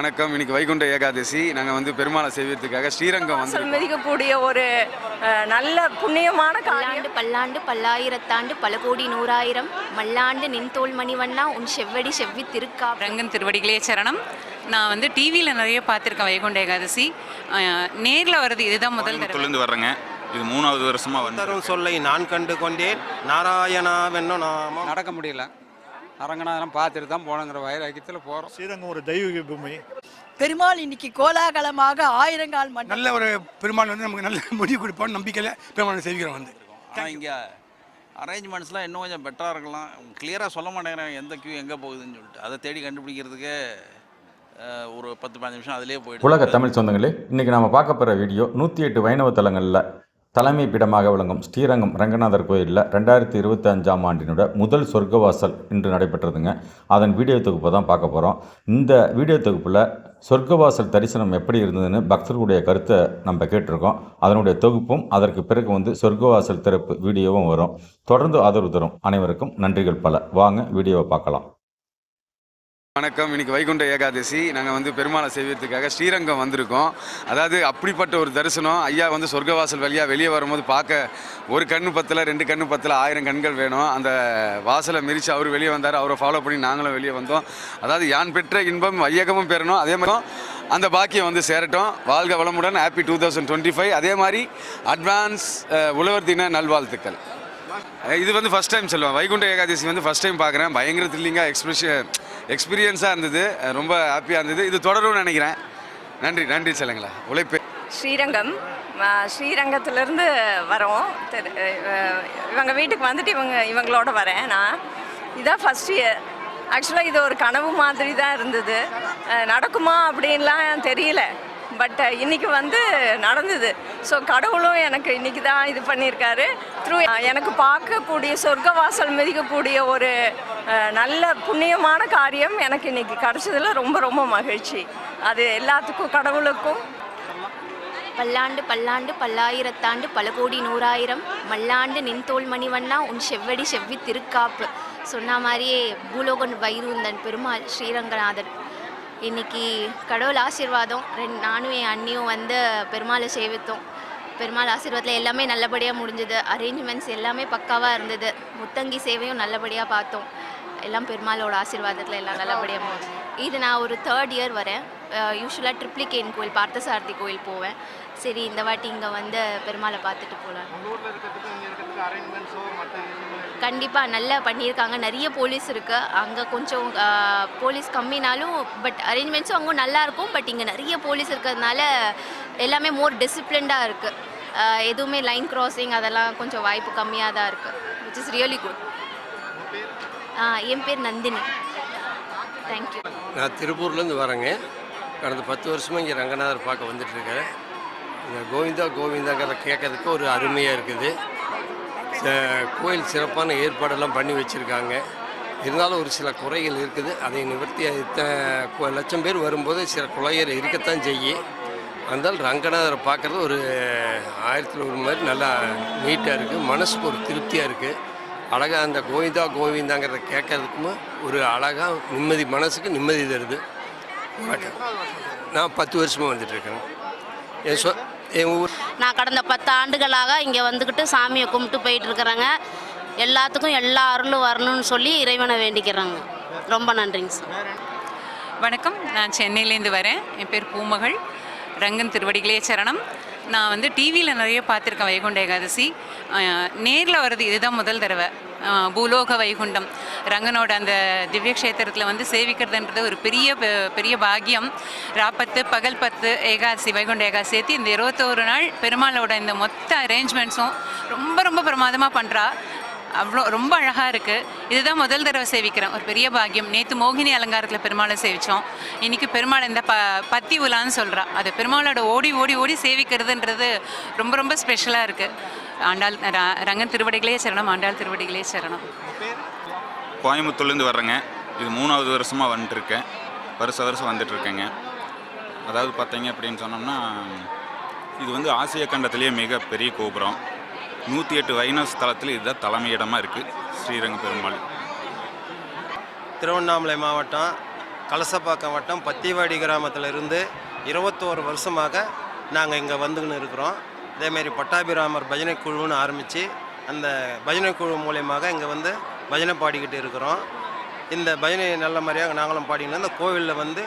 வணக்கம். இன்னைக்கு வைகுண்ட ஏகாதசி. நாங்கள் வந்து பெருமாளை செய்வதற்காக ஸ்ரீரங்கம் வந்து வாசல் மிதிக்கக்கூடிய ஒரு நல்ல புண்ணியமான காரியம். பல்லாண்டு பல்லாண்டு பல்லாயிரத்தாண்டு பல கோடி நூறாயிரம். மல்லாண்டு நின் தோல் மணிவண்ணா உன் செவ்வடி செவ்வி திருக்கா ரங்கன் திருவடிகளே சரணம். நான் வந்து டிவியில் நிறைய பார்த்துருக்கேன் வைகுண்ட ஏகாதசி. நேரில் வர்றது இதுதான் முதல் தடவை. கோயம்புத்தூர்லேருந்து வர்றேங்க. இது மூணாவது வருஷமாக வந்து தரும் சொல்லை நான் கண்டு கொண்டேன் நாராயணா வென்னோ நாமம். நடக்க முடியல. அரங்கநாதெல்லாம் பார்த்துட்டு தான் போனங்கிற வைராக்கியத்தில் போகிறோம் ஸ்ரீரங்கம் ஒரு தெய்வீக பூமி. பெருமாள் இன்னைக்கு கோலாகலமாக ஆயிரங்கால் மண்டலம் நல்ல ஒரு பெருமாள் வந்து நமக்கு நல்ல முடிவு கொடுப்பான்னு நம்பிக்கையில் பெருமாளை சேவிக்கிறோம் வந்து. ஆனால் இங்கே அரேஞ்ச்மெண்ட்ஸ்லாம் இன்னும் கொஞ்சம் பெட்டராக இருக்கலாம். கிளியராக சொல்ல மாட்டேங்கிறாங்க எந்த கியூ எங்கே போகுதுன்னு சொல்லிட்டு. அதை தேடி கண்டுபிடிக்கிறதுக்கே ஒரு பத்து பதினஞ்சு நிமிஷம் அதிலே போயிட்டு உலக தமிழ் சொந்தங்களே இன்றைக்கி நம்ம பார்க்க போகிற வீடியோ நூற்றி எட்டு வைணவ தலங்களில் தலைமை பீடமாக விளங்கும் ஸ்ரீரங்கம் ரங்கநாதர் கோயிலில் ரெண்டாயிரத்தி இருபத்தி அஞ்சாம் ஆண்டினோட முதல் சொர்க்கவாசல் இன்று நடைபெற்றதுங்க. அதன் வீடியோ தொகுப்பை தான் பார்க்க போகிறோம் இந்த வீடியோ தொகுப்பில் சொர்க்கவாசல் தரிசனம் எப்படி இருந்ததுன்னு பக்தர்களுடைய கருத்தை நம்ம கேட்டிருக்கோம். அதனுடைய தொகுப்பும் அதற்கு பிறகு வந்து சொர்க்கவாசல் திறப்பு வீடியோவும் வரும். தொடர்ந்து ஆதரவு தரும் அனைவருக்கும் நன்றிகள் பல. வாங்க வீடியோவை பார்க்கலாம். வணக்கம். இன்னைக்கு வைகுண்ட ஏகாதசி. நாங்கள் வந்து பெருமாளை செய்வதற்காக ஸ்ரீரங்கம் வந்திருக்கோம். அதாவது அப்படிப்பட்ட ஒரு தரிசனம். ஐயா வந்து சொர்க்கவாசல் வழியாக வெளியே வரும்போது பார்க்க ஒரு கண்ணு பத்தில் ரெண்டு கண்ணு பத்தில் ஆயிரம் கண்கள் வேணும். அந்த வாசலை மிரிச்சு அவர் வெளியே வந்தார். அவரை ஃபாலோ பண்ணி நாங்களும் வெளியே வந்தோம். அதாவது யான் பெற்ற இன்பம் வையகமும் பெறணும். அதே மாதிரி அந்த பாக்கியம் வந்து சேரட்டும். வாழ்க வளமுடன். Happy two thousand twenty five அதே மாதிரி அட்வான்ஸ் உழவர் தின நல்வாழ்த்துக்கள். இது வந்து ஃபஸ்ட் டைம் சொல்லுவேன். வைகுண்ட ஏகாதசி வந்து ஃபஸ்ட் டைம் பார்க்குறேன். பயங்கர த்ரில்லிங்காக எக்ஸ்பிரஷன் எக்ஸ்பீரியன்ஸாக இருந்தது. ரொம்ப ஹாப்பியாக இருந்தது. இது தொடரும்னு நினைக்கிறேன். நன்றி நன்றி சொல்லுங்களா. உழைப்பு. ஸ்ரீரங்கம். ஸ்ரீரங்கத்துலேருந்து வரோம். தெரு- இவங்க வீட்டுக்கு வந்துட்டு இவங்க இவங்களோட வரேன் நான். இதான் ஃபஸ்ட் இயர் ஆக்சுவலாக இது ஒரு கனவு மாதிரி தான் இருந்தது. நடக்குமா அப்படின்லாம் தெரியல. பட் uh, இன்னைக்கு வந்து நடந்தது. ஸோ கடவுளும் எனக்கு இன்றைக்கி தான் இது பண்ணியிருக்காரு. த்ரூ uh, எனக்கு பார்க்கக்கூடிய சொர்க்கவாசல் மிதிக்கக்கூடிய ஒரு uh, நல்ல புண்ணியமான காரியம் எனக்கு இன்னைக்கு கிடச்சதில் ரொம்ப ரொம்ப மகிழ்ச்சி. அது எல்லாத்துக்கும் கடவுளுக்கும். பல்லாண்டு பல்லாண்டு பல்லாயிரத்தாண்டு பல கோடி நூறாயிரம். மல்லாண்டு நின் தோல் மணிவண்ணா உன் செவ்வடி செவ்வி திருக்காப்பு. சொன்ன மாதிரியே பூலோகன் வைருந்தன் பெருமாள் ஸ்ரீரங்கநாதன். இன்னைக்கு கடவுள் ஆசீர்வாதம் ரெண்டு நானும் என் அண்ணியும் வந்து பெருமாளை சேவித்தோம். பெருமாள் ஆசீர்வாதத்தில் எல்லாமே நல்லபடியாக முடிஞ்சது. அரேஞ்ச்மெண்ட்ஸ் எல்லாமே பக்காவாக இருந்தது. முத்தங்கி சேவையும் நல்லபடியாக பார்த்தோம். எல்லாம் பெருமாளோட ஆசீர்வாதத்தில் எல்லாம் நல்லபடியாக முடிஞ்சு. இது நான் ஒரு தேர்ட் இயர் வரேன். யூஸ்வலாக ட்ரிப்ளிகேன் கோயில் பார்த்தசாரதி கோயில் போவேன். சரி இந்த வாட்டி இங்கே வந்து பெருமாளை பார்த்துட்டு போகலாம் கண்டிப்பாக நல்லா பண்ணியிருக்காங்க. நிறைய போலீஸ் இருக்குது அங்கே கொஞ்சம் போலீஸ் கம்மினாலும் பட் அரேஞ்ச்மெண்ட்ஸும் அங்கே நல்லாயிருக்கும் பட் இங்கே நிறைய போலீஸ் இருக்கிறதுனால எல்லாமே மோர் டிசிப்ளின்டாக இருக்குது எதுவுமே லைன் கிராசிங் அதெல்லாம் கொஞ்சம் வாய்ப்பு கம்மியாக தான் இருக்குது விச் இஸ் ரியலி குட் என் பேர் நந்தினி. தேங்க்யூ நான் திருப்பூர்லேருந்து வரேங்க. கடந்த பத்து வருஷமாக இங்கே ரங்கநாதர் பார்க்க வந்துட்டுருக்கேன் இந்த கோவிந்தா கோவிந்தாங்கிறத கேட்கறதுக்கு ஒரு அருமையாக இருக்குது. கோயில் சிறப்பான ஏற்பாடெல்லாம் பண்ணி வச்சுருக்காங்க. இருந்தாலும் ஒரு சில குறைகள் இருக்குது. அதை நிவர்த்தி இத்தனை கு- லட்சம் பேர் வரும்போது சில குறைகள் இருக்கத்தான் செய்யும் அதனால் ரங்கநாதரை பார்க்குறது ஒரு ஆயிரத்தில் ஒரு மாதிரி நல்லா நீட்டாக இருக்குது மனசுக்கு ஒரு திருப்தியாக இருக்குது அழகாக அந்த கோவிந்தா கோவிந்தாங்கிறத கேட்கறதுக்கும் ஒரு அழகாக நிம்மதி மனசுக்கு நிம்மதி தருது. வணக்கம். நான் பத்து வருஷமாக வந்துட்டுருக்கேன் என் சொ ஊர். நான் கடந்த பத்து ஆண்டுகளாக இங்கே வந்துக்கிட்டு சாமியை கும்பிட்டு போயிட்டு இருக்கிறேங்க எல்லாத்துக்கும் எல்லா அருளும் வரணும்னு சொல்லி இறைவனை வேண்டிக்கிறேங்க. ரொம்ப நன்றிங்க சார். வணக்கம். நான் சென்னையிலேருந்து வரேன். என் பேர் பூமகள். ரங்கன் திருவடிகளே சரணம். நான் வந்து டிவியில் நிறைய பார்த்துருக்கேன். வைகுண்ட ஏகாதசி. நேரில் வர்றது இதுதான் முதல் தடவை. பூலோக வைகுண்டம். ரங்கனோட அந்த திவ்ய க்ஷேத்திரத்தில் வந்து சேவிக்கிறதுன்றது ஒரு பெரிய பெ- பெரிய பாக்கியம். ராப்பத்து பகல் பத்து ஏகாசி வைகுண்ட ஏகாதசி சேர்த்து இந்த இருபத்தோரு நாள் பெருமாளோட இந்த மொத்த அரேஞ்ச்மெண்ட்ஸும் ரொம்ப ரொம்ப பிரமாதமாக பண்ணுறா அவ்வளோ ரொம்ப அழகாக இருக்குது இதுதான் முதல் தடவை சேவிக்கிறேன். ஒரு பெரிய பாக்கியம். நேற்று மோகினி அலங்காரத்தில் பெருமாளை சேவித்தோம் இன்றைக்கி பெருமாள் இந்த ப பத்தி உலான்னு சொல்கிறா அது பெருமாளோட ஓடி ஓடி ஓடி சேவிக்கிறதுன்றது ரொம்ப ரொம்ப ஸ்பெஷலாக இருக்குது ஆண்டாள் ரங்கன் திருவடிகளே சரணம் ஆண்டாள் திருவடிகளே சரணம். கோயம்புத்தூர்லேருந்து வர்றேங்க. இது மூணாவது வருஷமாக வந்துட்டுருக்கேன். வருஷ வருஷம் வந்துட்டுருக்கேங்க. அதாவது பார்த்தீங்க அப்படின்னு சொன்னோம்னா இது வந்து ஆசிய கண்டத்திலேயே மிக பெரிய கோபுரம். நூற்றி எட்டு வைணவ ஸ்தலத்தில் இதுதான் தலைமையிடமாக இருக்குது ஸ்ரீரங்க பெருமாள் திருவண்ணாமலை மாவட்டம் கலசப்பாக்கம் வட்டம் பத்திவாடி கிராமத்தில் இருந்து இருபத்தோரு வருஷமாக நாங்கள் இங்கே வந்துக்கின்னு இருக்கிறோம். அதேமாரி பட்டாபிராமர் பஜனை குழுன்னு ஆரம்பித்து அந்த பஜனை குழு மூலியமாக இங்கே வந்து பஜனை பாடிக்கிட்டு இருக்கிறோம். இந்த பஜனை நல்ல மாதிரியாக நாங்களும் பாடிக்கிட்டு இந்த கோவிலில் வந்து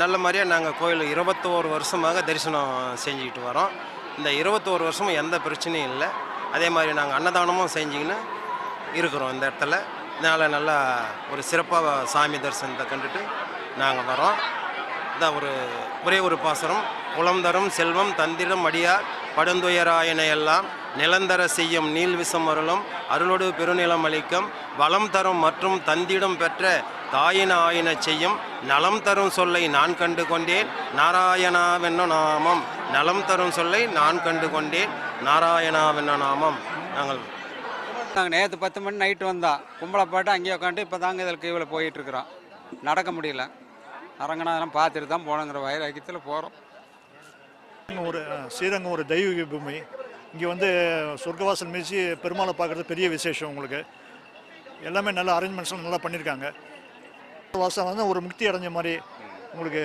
நல்ல மாதிரியாக நாங்கள் கோயில் இருபத்தோரு வருஷமாக தரிசனம் செஞ்சுக்கிட்டு வரோம். இந்த இருபத்தோரு வருஷமும் எந்த பிரச்சனையும் இல்லை. அதே மாதிரி நாங்கள் அன்னதானமும் செஞ்சுக்கின்னு இருக்கிறோம் இந்த இடத்துல. இதனால் நல்லா ஒரு சிறப்பாக சாமி தரிசனத்தை கண்டுட்டு நாங்கள் வரோம். இதான் ஒரு ஒரே ஒரு பாசனம் குளம் தரும் செல்வம் தந்திரம் அடியார். படுந்துயராயன எல்லாம் நிலந்தர செய்யும் நீல் விஷம் அருளும் அருளோடு பெருநிலம் அளிக்கும் வளம் தரும் மற்றும் தந்திடம் பெற்ற தாயின ஆயின செய்யும் நலம் தரும் சொல்லை நான் கண்டு கொண்டேன். நாராயணாவென்ன நாமம். நலம் தரும் சொல்லை நான் கண்டு கொண்டேன். நாராயணாவென்ன நாமம். நாங்கள் நாங்கள் நேற்று பத்து மணி நைட்டு வந்தோம் கும்பலை பாட்டு அங்கேயே உட்காந்து இப்போ தாங்க இதில் கீழே போயிட்டுருக்குறோம் நடக்க முடியல. அரங்கநாதனம் பார்த்துட்டு தான் போகணுங்கிற வைராக்கியத்தில் போகிறோம் ஒரு ஸ்ரீரங்கம் ஒரு தெய்வீக பூமி இங்கே வந்து சொர்க்கவாசல் மீசி பெருமாளை பார்க்குறது பெரிய விசேஷம் உங்களுக்கு. எல்லாமே நல்ல அரேஞ்ச்மெண்ட்ஸ்லாம் நல்லா பண்ணியிருக்காங்க வாசம் வந்து ஒரு முக்தி அடைஞ்ச மாதிரி உங்களுக்கு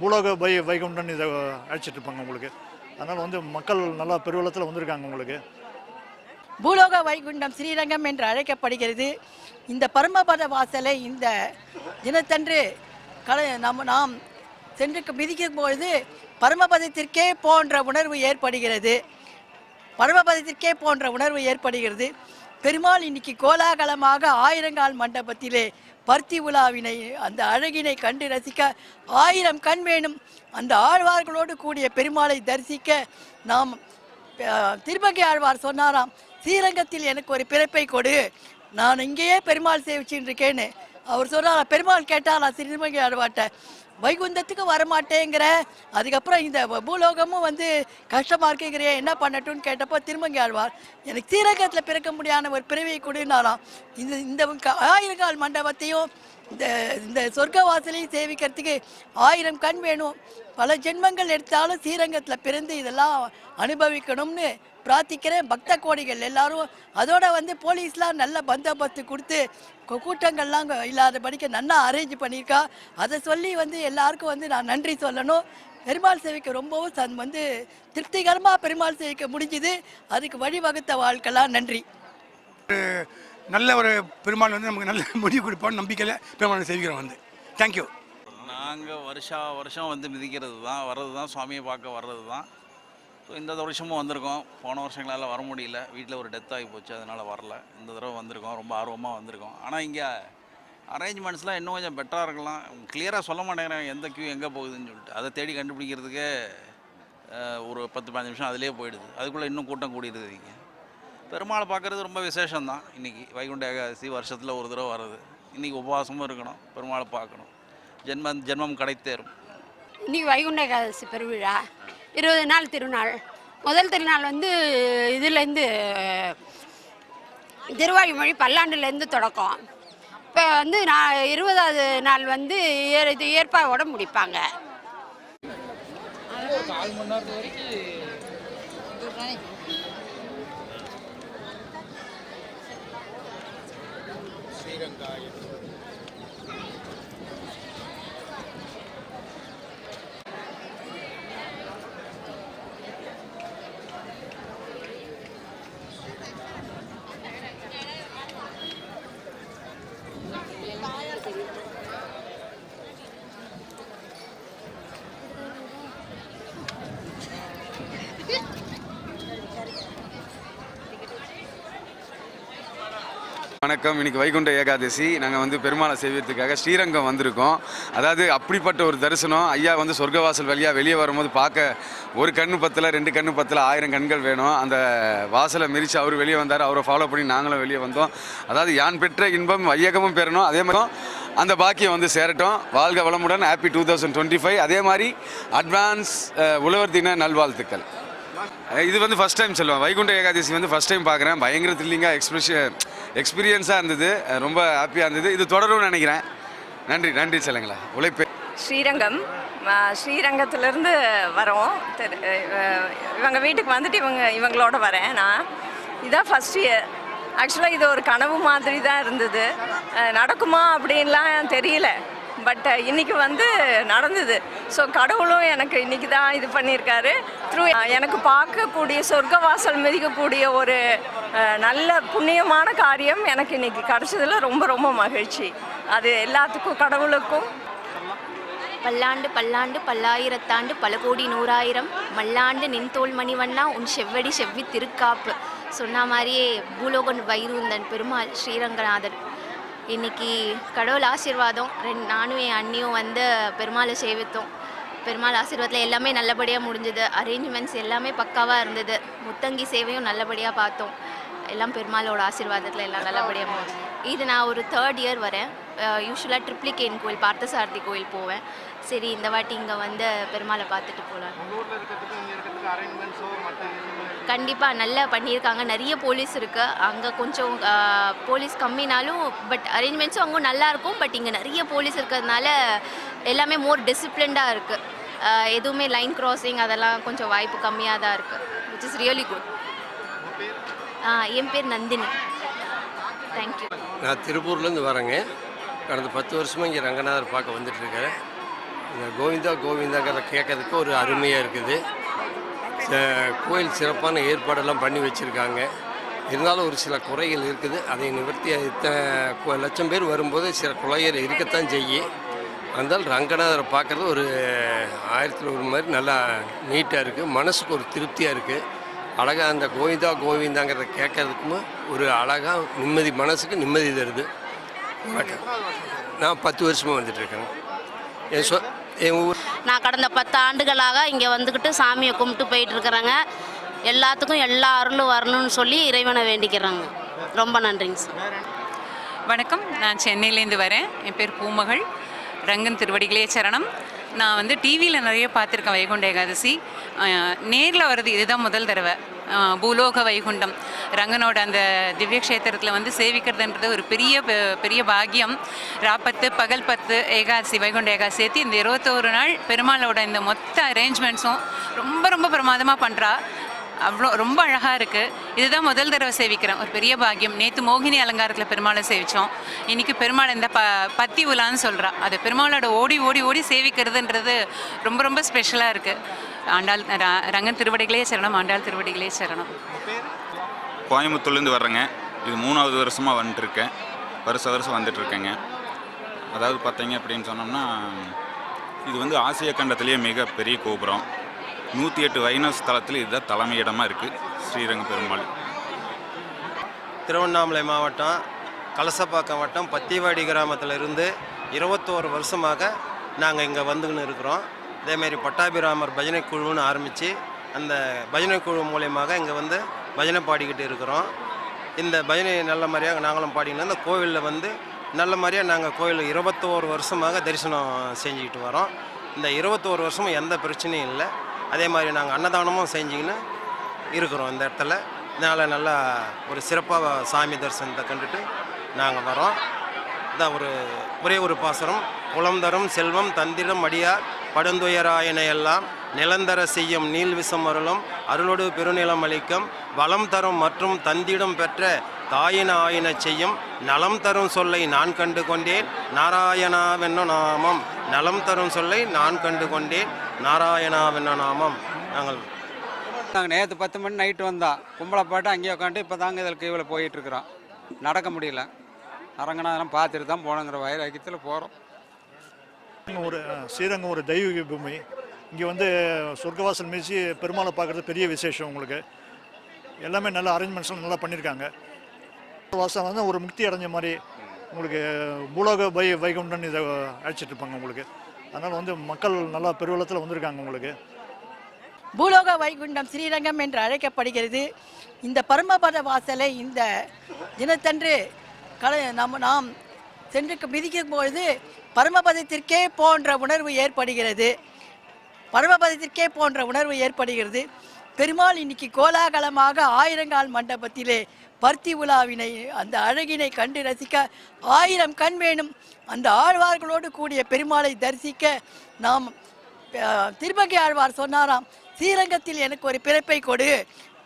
பூலோக வை வைகுண்டன் இதை அழைச்சிட்டு இருப்பாங்க உங்களுக்கு. அதனால் வந்து மக்கள் நல்லா பெருவளத்தில் வந்திருக்காங்க உங்களுக்கு. பூலோக வைகுண்டம் ஸ்ரீரங்கம் என்று அழைக்கப்படுகிறது. இந்த பரமபத வாசலை இந்த தினத்தன்று கல நம்ம நாம் சென்று மிதிக்கும் பொழுது பரமபதத்திற்கே போன்ற உணர்வு ஏற்படுகிறது. பரமபதத்திற்கே போன்ற உணர்வு ஏற்படுகிறது. பெருமாள் இன்னைக்கு கோலாகலமாக ஆயிரங்கால் மண்டபத்திலே பருத்தி உலாவினை அந்த அழகினை கண்டு ரசிக்க ஆயிரம் கண் வேணும். அந்த ஆழ்வார்களோடு கூடிய பெருமாளை தரிசிக்க நாம் அஹ், திருமங்கை ஆழ்வார் சொன்னாராம் ஸ்ரீரங்கத்தில் எனக்கு ஒரு பிறப்பை கொடு. நான் இங்கேயே பெருமாள் சேவிச்சுட்டு இருக்கேன்னு. அவர் சொன்னாரா பெருமாள் கேட்டாரா திருமங்கை ஆழ்வார்கிட்ட வைகுந்தத்துக்கு வரமாட்டேங்கிற. அதுக்கப்புறம் இந்த பூலோகமும் வந்து கஷ்டமாக இருக்குங்கிறிய என்ன பண்ணட்டும்னு கேட்டப்போ திருமங்கி ஆழ்வார். எனக்கு தீரகத்தில் பிறக்க முடியாத ஒரு பிறவியை கொடுனாராம் இந்த இந்த க- ஆயிரங்கால் மண்டபத்தையும் இந்த இந்த சொர்க்க வாசலையும் சேவிக்கிறதுக்கு ஆயிரம் கண் வேணும். பல ஜென்மங்கள் எடுத்தாலும் ஸ்ரீரங்கத்தில் பிறந்து இதெல்லாம் அனுபவிக்கணும்னு பிரார்த்திக்கிறேன். பக்த கோடிகள் எல்லாரும் அதோட வந்து போலீஸ்லாம் நல்ல பந்தோபஸ்து கொடுத்து கூட்டங்கள்லாம் இல்லாதபடிக்கு நல்லா அரேஞ்ச் பண்ணியிருக்கா. அதை சொல்லி வந்து எல்லாருக்கும் வந்து நான் நன்றி சொல்லணும். பெருமாள் சேவைக்கு ரொம்பவும் சந் வந்து திருப்திகரமாக பெருமாள் சேவைக்க முடிஞ்சுது. அதுக்கு வழிவகுத்த வாழ்க்கெல்லாம் நன்றி. நல்ல ஒரு பெருமாள் வந்து நமக்கு நல்ல முடிவு கொடுப்பான்னு நம்பிக்கையில் பெருமாளை சேவிக்கிறோம் வந்து. தேங்க்யூ நாங்கள் வருஷா வருஷம் வந்து மிதிக்கிறது தான் வர்றது தான் சுவாமியை பார்க்க வர்றது தான் ஸோ இந்த வருஷமும் வந்திருக்கோம். போன வருஷங்களால் வர முடியல. வீட்டில் ஒரு டெத் ஆகி போச்சு. அதனால் வரல. இந்த தடவை வந்திருக்கோம். ரொம்ப ஆர்வமாக வந்திருக்கோம். ஆனால் இங்கே அரேஞ்ச்மெண்ட்ஸ்லாம் இன்னும் கொஞ்சம் பெட்டராக இருக்கலாம். கிளியராக சொல்ல மாட்டேங்கிறாங்க. எந்த கியூ எங்கே போகுதுன்னு சொல்லிட்டு. அதை தேடி கண்டுபிடிக்கிறதுக்கே ஒரு பத்து பதினஞ்சு நிமிஷம் அதிலே போயிடுது. அதுக்குள்ளே இன்னும் கூட்டம் கூடிடுது இங்கே. பெருமாளை பார்க்குறது ரொம்ப விசேஷம் தான் இன்றைக்கி வைகுண்ட ஏகாதசி வருஷத்தில் ஒரு தடவை வர்றது. இன்றைக்கி உபவாசமும் இருக்கணும். பெருமாளை பார்க்கணும். ஜென்மம் ஜென்மம் கிடைத்தேரும். இன்னைக்கு வைகுண்ட ஏகாதசி பெருவிழா. இருபது நாள் திருநாள். முதல் திருநாள் வந்து இதுலேருந்து திருவாயுமொழி பல்லாண்டுலேருந்து தொடக்கம். இப்போ வந்து நான் இருபதாவது நாள் வந்து ஏ- இது முடிப்பாங்க. வணக்கம். இன்னைக்கு வைகுண்ட ஏகாதசி. நாங்கள் வந்து பெருமாளை செய்வதற்காக ஸ்ரீரங்கம் வந்திருக்கோம். அதாவது அப்படிப்பட்ட ஒரு தரிசனம். ஐயா வந்து சொர்க்கவாசல் வழியாக வெளியே வரும்போது பார்க்க ஒரு கண்ணு பத்தில் ரெண்டு கண்ணு பத்தில் ஆயிரம் கண்கள் வேணும். அந்த வாசலை மிரித்து அவர் வெளியே வந்தார். அவரை ஃபாலோ பண்ணி நாங்களும் வெளியே வந்தோம். அதாவது யான் பெற்ற இன்பம் வையகமும் பெறணும். அதே மாதிரி அந்த பாக்கியம் வந்து சேரட்டும். வாழ்க வளமுடன். Happy two thousand twenty five அதே மாதிரி அட்வான்ஸ் உழவர் தின நல்வாழ்த்துக்கள். இது வந்து ஃபஸ்ட் டைம் சொல்லுவேன். வைகுண்ட ஏகாதசி வந்து ஃபஸ்ட் டைம் பார்க்குறேன். பயங்கர த்ரில்லிங்காக எக்ஸ்பிரஷன் எக்ஸ்பீரியன்ஸாக இருந்தது. ரொம்ப ஹாப்பியாக இருந்தது. இது தொடரும்னு நினைக்கிறேன். நன்றி நன்றி சொல்லுங்களா. உழைப்பு. ஸ்ரீரங்கம். ஸ்ரீரங்கத்துலேருந்து வரோம். தெரு இவங்க வீட்டுக்கு வந்துட்டு இவங்க இவங்களோட வரேன் நான். இதான் ஃபஸ்ட் இயர் ஆக்சுவலாக இது ஒரு கனவு மாதிரி தான் இருந்தது. நடக்குமா அப்படின்லாம் தெரியல. பட் uh, இன்றைக்கி வந்து நடந்தது. ஸோ கடவுளும் எனக்கு இன்னைக்கு தான் இது பண்ணியிருக்காரு. த்ரூ uh, எனக்கு பார்க்கக்கூடிய சொர்க்கவாசல் மிதிக்கக்கூடிய ஒரு uh, நல்ல புண்ணியமான காரியம் எனக்கு இன்றைக்கி கிடச்சதில் ரொம்ப ரொம்ப மகிழ்ச்சி. அது எல்லாத்துக்கும் கடவுளுக்கும். பல்லாண்டு பல்லாண்டு பல்லாயிரத்தாண்டு பல கோடி நூறாயிரம். மல்லாண்டு நின்தோல் மணிவண்ணா உன் செவ்வடி செவ்வி திருக்காப்பு. சொன்ன மாதிரியே பூலோகன் வைரூந்தன் பெருமாள் ஸ்ரீரங்கநாதன் இன்னைக்கு கடவுள் ஆசீர்வாதம். ரெண்டு நானும் என் அண்ணியும் வந்து பெருமாளை சேவித்தோம். பெருமாள் ஆசீர்வாதத்தில் எல்லாமே நல்லபடியாக முடிஞ்சது. அரேஞ்ச்மெண்ட்ஸ் எல்லாமே பக்காவாக இருந்தது. முத்தங்கி சேவையும் நல்லபடியாக பார்த்தோம். எல்லாம் பெருமாளோட ஆசீர்வாதத்தில் எல்லாம் நல்லபடியாக முடிஞ்சு இது நான் ஒரு தேர்ட் இயர் வரேன். யூஸ்வலாக ட்ரிப்ளிகேன் கோயில் பார்த்தசாரதி கோயில் போவேன். சரி இந்த வாட்டி இங்கே வந்து பெருமாளை பார்த்துட்டு போகலாம் கண்டிப்பாக நல்லா பண்ணியிருக்காங்க. நிறைய போலீஸ் இருக்குது அங்கே கொஞ்சம் போலீஸ் கம்மினாலும் பட் அரேஞ்ச்மெண்ட்ஸும் அங்கே நல்லாயிருக்கும் பட் இங்கே நிறைய போலீஸ் இருக்கிறதுனால எல்லாமே மோர் டிசிப்ளின்டாக இருக்குது எதுவுமே லைன் கிராசிங் அதெல்லாம் கொஞ்சம் வாய்ப்பு கம்மியாக தான் இருக்குது விச் இஸ் ரியலி குட் என் பேர் நந்தினி. தேங்க்யூ நான் திருப்பூர்லேருந்து வரேங்க. கடந்த பத்து வருஷமாக இங்கே ரங்கநாதர் பார்க்க வந்துட்டுருக்கேன் இந்த கோவிந்தா கோவிந்தாங்கிறத கேட்கறதுக்கு ஒரு அருமையாக இருக்குது. கோயில் சிறப்பான ஏற்பாடெல்லாம் பண்ணி வச்சுருக்காங்க. இருந்தாலும் ஒரு சில குறைகள் இருக்குது. அதை நிவர்த்தி இத்தனை லட்சம் பேர் வரும்போது சில குறைகள் இருக்கத்தான் செய்யும் அதனால் ரங்கநாதரை பார்க்குறது ஒரு ஆயிரத்தில் ஒரு மாதிரி நல்லா நீட்டாக இருக்குது மனசுக்கு ஒரு திருப்தியாக இருக்குது அழகாக அந்த கோவிந்தா கோவிந்தாங்கிறத கேட்கறதுக்கும் ஒரு அழகாக நிம்மதி மனசுக்கு நிம்மதி தருது. வணக்கம். நான் பத்து வருஷமாக வந்துட்டுருக்கேன் என் சொ என் ஊர் நான் கடந்த பத்து ஆண்டுகளாக இங்கே வந்துக்கிட்டு சாமியை கும்பிட்டு போயிட்டு இருக்கிறேங்க எல்லாத்துக்கும் எல்லா அருளும் வரணும்னு சொல்லி இறைவனை வேண்டிக்கிறாங்க. ரொம்ப நன்றிங்க சார். வணக்கம். நான் சென்னையிலேருந்து வரேன். என் பேர் பூமகள். ரங்கன் திருவடிகளே சரணம். நான் வந்து டிவியில் நிறைய பார்த்துருக்கேன். வைகுண்ட ஏகாதசி. நேரில் வர்றது இதுதான் முதல் தடவை. பூலோக வைகுண்டம். ரங்கனோட அந்த திவ்ய க்ஷேத்திரத்தில் வந்து சேவிக்கிறதுன்றது ஒரு பெரிய பெரிய பாக்கியம். ராப்பத்து பகல் பத்து ஏகாசி வைகுண்ட ஏகாதசி சேர்த்து இந்த இருபத்தோரு நாள் பெருமாளோட இந்த மொத்த அரேஞ்ச்மெண்ட்ஸும் ரொம்ப ரொம்ப பிரமாதமாக பண்ணுறா அவ்வளோ ரொம்ப அழகாக இருக்குது இதுதான் முதல் தடவை சேவிக்கிறேன். ஒரு பெரிய பாக்கியம். நேற்று மோகினி அலங்காரத்தில் பெருமாளை சேவித்தோம் இன்றைக்கி பெருமாள் இந்த ப பத்தி உலான்னு சொல்கிறா அது பெருமாளோட ஓடி ஓடி ஓடி சேவிக்கிறதுன்றது ரொம்ப ரொம்ப ஸ்பெஷலாக இருக்குது ஆண்டாள் ர- ரங்கன் திருவடிகளே சரணம் ஆண்டாள் திருவடிகளே சரணம். கோயம்புத்தூர்லேருந்து வர்றேங்க. இது மூணாவது வருஷமாக வந்துட்டுருக்கேன். வருஷ வருஷம் வந்துட்டுருக்கேங்க. அதாவது பார்த்தீங்க அப்படின்னு சொன்னோம்னா இது வந்து ஆசிய கண்டத்திலேயே மிக பெரிய கோபுரம். நூற்றி எட்டு வைணவ ஸ்தலத்தில் இதுதான் தலைமையிடமாக இருக்குது ஸ்ரீரங்க பெருமாள். திருவண்ணாமலை மாவட்டம் கலசப்பாக்கம் வட்டம் பத்திவாடி கிராமத்தில் இருந்து இருபத்தோரு வருஷமாக நாங்கள் இங்கே வந்துக்கின்னு இருக்கிறோம். இதேமாரி பட்டாபிராமர் பஜனை குழுன்னு ஆரம்பித்து அந்த பஜனை குழு மூலியமாக இங்கே வந்து பஜனை பாடிக்கிட்டு இருக்கிறோம். இந்த பஜனை நல்ல மாதிரியாக நாங்களும் பாடிக்கிட்டு இந்த கோவிலில் வந்து நல்ல மாதிரியாக நாங்கள் கோவில் இருபத்தோரு வருஷமாக தரிசனம் செஞ்சுக்கிட்டு வரோம். இந்த இருபத்தோரு வருஷமும் எந்த பிரச்சனையும் இல்லை. அதே மாதிரி நாங்கள் அன்னதானமும் செஞ்சுக்கின்னு இருக்கிறோம் இந்த இடத்துல. இதனால் நல்லா ஒரு சிறப்பாக சாமி தரிசனத்தை கண்டுட்டு நாங்கள் வரோம். இதான் ஒரு ஒரே ஒரு பாசரம். குளம் தரும் செல்வம் தந்திரம் அடியார். படுந்துயராயனை எல்லாம் நிலந்தர செய்யும் நீல் விஷம் அருளும் அருளோடு பெருநிலம் அளிக்கும் வளம் தரும் மற்றும் தந்திடம் பெற்ற தாயின ஆயின செய்யும் நலம் தரும் சொல்லை நான் கண்டு கொண்டேன் நாராயணாவென்ன நாமம். நலம் தரும் சொல்லை நான் கண்டு கொண்டேன் நாராயணாவென்ன நாமம். நாங்கள் நாங்கள் நேற்று பத்து மணி நைட்டு வந்தோம் கும்பலப்பாட்டு அங்கேயே உட்காந்து இப்போ தாங்க இதில் கீழே போயிட்டுருக்குறோம் நடக்க முடியல. அரங்கநாதனம் பார்த்துட்டு தான் போகணுங்கிற வைராக்கியத்தில் போகிறோம் ஒரு ஸ்ரீரங்கம் ஒரு தெய்வீக பூமி. இங்கே வந்து சொர்க்கவாசல் மீசி பெருமாளை பார்க்குறது பெரிய விசேஷம் உங்களுக்கு. எல்லாமே நல்ல அரேஞ்ச்மெண்ட்ஸ்லாம் நல்லா பண்ணியிருக்காங்க வாசம் வந்து ஒரு முக்தி அடைஞ்ச மாதிரி உங்களுக்கு பூலோக வை வைகுண்டன் இதை அழைச்சிட்டு இருப்பாங்க உங்களுக்கு. அதனால் வந்து மக்கள் நல்லா பெருவளத்தில் வந்திருக்காங்க உங்களுக்கு. பூலோக வைகுண்டம் ஸ்ரீரங்கம் என்று அழைக்கப்படுகிறது. இந்த பரமபத வாசலை இந்த தினத்தன்று கல நம்ம நாம் சென்று மிதிக்கும் பொழுது பரமபதத்திற்கே போன்ற உணர்வு ஏற்படுகிறது. பரமபதத்திற்கே போன்ற உணர்வு ஏற்படுகிறது. பெருமாள் இன்னைக்கு கோலாகலமாக ஆயிரங்கால் மண்டபத்திலே பருத்தி உலாவினை அந்த அழகினை கண்டு ரசிக்க ஆயிரம் கண் வேணும். அந்த ஆழ்வார்களோடு கூடிய பெருமாளை தரிசிக்க நாம் அஹ், திருமங்கை ஆழ்வார் சொன்னாராம் ஸ்ரீரங்கத்தில் எனக்கு ஒரு பிறப்பை கொடு.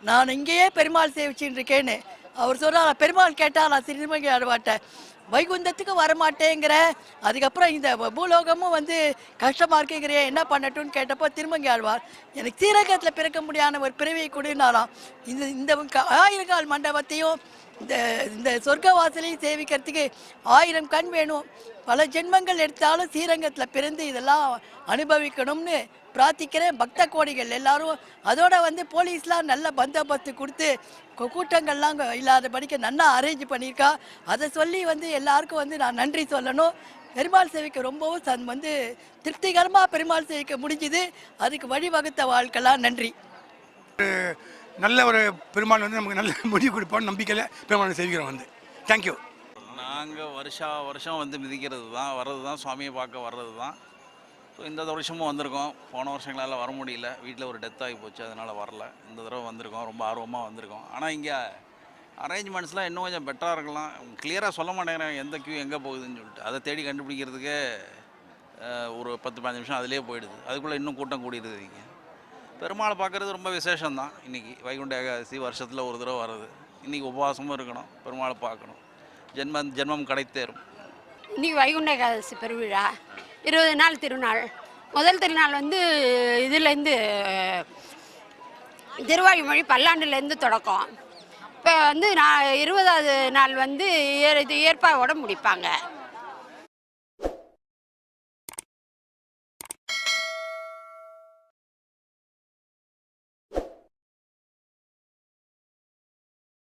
நான் இங்கேயே பெருமாள் சேவிச்சுட்டு இருக்கேன்னு. அவர் சொன்னாரா பெருமாள் கேட்டாரா திருமங்கை ஆழ்வார்ட்ட? வைகுந்தத்துக்கு வரமாட்டேங்கிற. அதுக்கப்புறம் இந்த பூலோகமும் வந்து கஷ்டமாக இருக்குங்கிறிய என்ன பண்ணட்டும்னு கேட்டப்போ திருமங்கி ஆழ்வார். எனக்கு தீரகத்தில் பிறக்க முடியாத ஒரு பிறவியை கொடுனாலாம் இந்த இந்த க- ஆயிரங்கால் மண்டபத்தையும் இந்த இந்த சொர்க்கவாசலையும் சேவிக்கிறதுக்கு ஆயிரம் கண் வேணும். பல ஜென்மங்கள் எடுத்தாலும் ஸ்ரீரங்கத்தில் பிறந்து இதெல்லாம் அனுபவிக்கணும்னு பிரார்த்திக்கிறேன். பக்த கோடிகள் எல்லாரும் அதோட வந்து போலீஸ்லாம் நல்ல பந்தோபஸ்து கொடுத்து கூட்டங்கள்லாம் இல்லாதபடிக்கு நல்லா அரேஞ்ச் பண்ணியிருக்கா. அதை சொல்லி வந்து எல்லாருக்கும் வந்து நான் நன்றி சொல்லணும். பெருமாள் சேவைக்கு ரொம்பவும் சந் வந்து திருப்திகரமாக பெருமாள் சேவைக்கு முடிஞ்சுது. அதுக்கு வழிவகுத்த வாழ்க்கெல்லாம் நன்றி. நல்ல ஒரு பெருமாள் வந்து நமக்கு நல்ல முடிவு கொடுப்பான்னு நம்பிக்கையில் பெருமாள் சேவிக்கிறோம் வந்து. தேங்க்யூ நாங்கள் வருஷா வருஷம் வந்து மிதிக்கிறது தான் வர்றது தான் சுவாமியை பார்க்க வர்றது தான் ஸோ இந்த வருஷமும் வந்திருக்கோம். போன வருஷங்களால் வர முடியல. வீட்டில் ஒரு டெத் ஆகி போச்சு. அதனால் வரல. இந்த தடவை வந்திருக்கோம். ரொம்ப ஆர்வமாக வந்திருக்கோம். ஆனால் இங்கே அரேஞ்ச்மெண்ட்ஸ்லாம் இன்னும் கொஞ்சம் பெட்டராக இருக்கலாம். கிளியராக சொல்ல மாட்டேங்கிறேன் எந்த கியூ எங்கே போகுதுன்னு சொல்லிட்டு. அதை தேடி கண்டுபிடிக்கிறதுக்கே ஒரு பத்து பதினஞ்சு நிமிஷம் அதிலே போயிடுது. அதுக்குள்ளே இன்னும் கூட்டம் கூடிடுது இங்கே. பெருமாளை பார்க்குறது ரொம்ப விசேஷம்தான். இன்றைக்கி வைகுண்ட ஏகாதசி வருஷத்தில் ஒரு தடவை வர்றது. இன்றைக்கி உபவாசமும் இருக்கணும். பெருமாளை பார்க்கணும். ஜென்மம் ஜென்மம் கிடைத்தேரும் இன்னைக்கு வைகுண்ட ஏகாதசி பெருவிழா. இருபது நாள் திருநாள். முதல் திருநாள் வந்து இதுலேருந்து திருவாய்மொழி பல்லாண்டுலேருந்து தொடக்கம். இப்போ வந்து நான் இருபதாவது நாள் வந்து ஏ- இது ஏற்பாவோட முடிப்பாங்க.